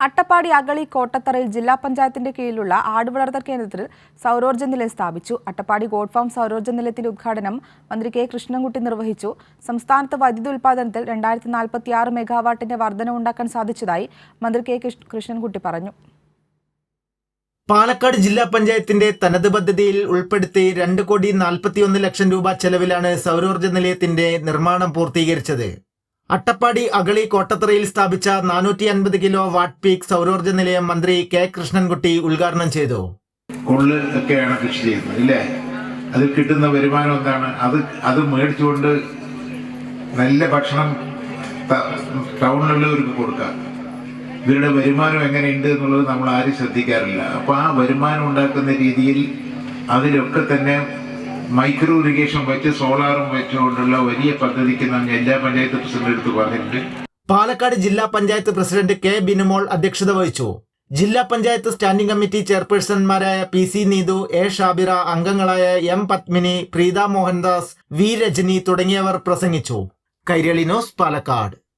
അട്ടപ്പാടി അഗളി കോട്ടത്തറയിൽ ജില്ലാ പഞ്ചായത്തിന്റെ കീഴിലുള്ള ആടുവളർത്തൽ കേന്ദ്രത്തിൽ സൗരോർജ നിലയം സ്ഥാപിച്ചു. അട്ടപ്പാടി ഗോഡ് ഫാം സൗരോർജ നിലയത്തിന്റെ ഉദ്ഘാടനം മന്ത്രി കെ കൃഷ്ണൻകുട്ടി നിർവഹിച്ചു. സംസ്ഥാനത്ത് വൈദ്യുതി ഉൽപ്പാദനത്തിൽ രണ്ടായിരത്തി നാൽപ്പത്തി ആറ് മെഗാവാട്ടിന്റെ വർധനവുണ്ടാക്കാൻ സാധിച്ചതായി മന്ത്രി കെ കൃഷ്ണ- കൃഷ്ണൻകുട്ടി പറഞ്ഞു. പാലക്കാട് ജില്ലാ പഞ്ചായത്തിന്റെ തനത് പദ്ധതിയിൽ ഉൾപ്പെടുത്തി രണ്ട് കോടി നാൽപ്പത്തിയൊന്ന് ലക്ഷം രൂപ ചെലവിലാണ് സൗരോർജ നിലയത്തിന്റെ നിർമ്മാണം പൂർത്തീകരിച്ചത്. അട്ടപ്പാടി അഗളി കോട്ടത്തറയിൽ സ്ഥാപിച്ച നാനൂറ്റി അൻപത് കിലോ വാട്ട് പീക്ക് സൗരോർജ നിലയം മന്ത്രി കെ കൃഷ്ണൻകുട്ടി ഉദ്ഘാടനം ചെയ്തു. ഒക്കെയാണ് കൃഷി ചെയ്യുന്നത് ഇല്ലേ? അതിൽ കിട്ടുന്ന വരുമാനം എന്താണ്? അത് അത് മേടിച്ചുകൊണ്ട് നല്ല ഭക്ഷണം ടൗണിലുള്ളവർക്ക് കൊടുക്കാം. ഇവരുടെ വരുമാനം എങ്ങനെയുണ്ട് എന്നുള്ളത് നമ്മൾ ആരും ശ്രദ്ധിക്കാറില്ല. അപ്പൊ ആ വരുമാനം ഉണ്ടാക്കുന്ന രീതിയിൽ അതിലൊക്കെ തന്നെ മൈക്രോ ഇറിഗേഷൻ വെച്ച് സോളാറും വെച്ചുകൊണ്ടുള്ള വലിയ പദ്ധതിക്ക് നാം എല്ലാ പഞ്ചായത്ത് പ്രസിഡന്റ് എടുത്ത് പറഞ്ഞിട്ടുണ്ട്. പാലക്കാട് ജില്ലാ പഞ്ചായത്ത് പ്രസിഡന്റ് കെ ബിനുമോൾ അധ്യക്ഷത വഹിച്ചു. ജില്ലാ panchayat standing committee ചെയർപേഴ്സൺമാരായ P C Neethu A Shabira അംഗങ്ങളായ എം പത്മിനി പ്രീത മോഹൻദാസ് വി രജനി തുടങ്ങിയവർ പ്രസംഗിച്ചു. കൈരളി ന്യൂസ് പാലക്കാട്.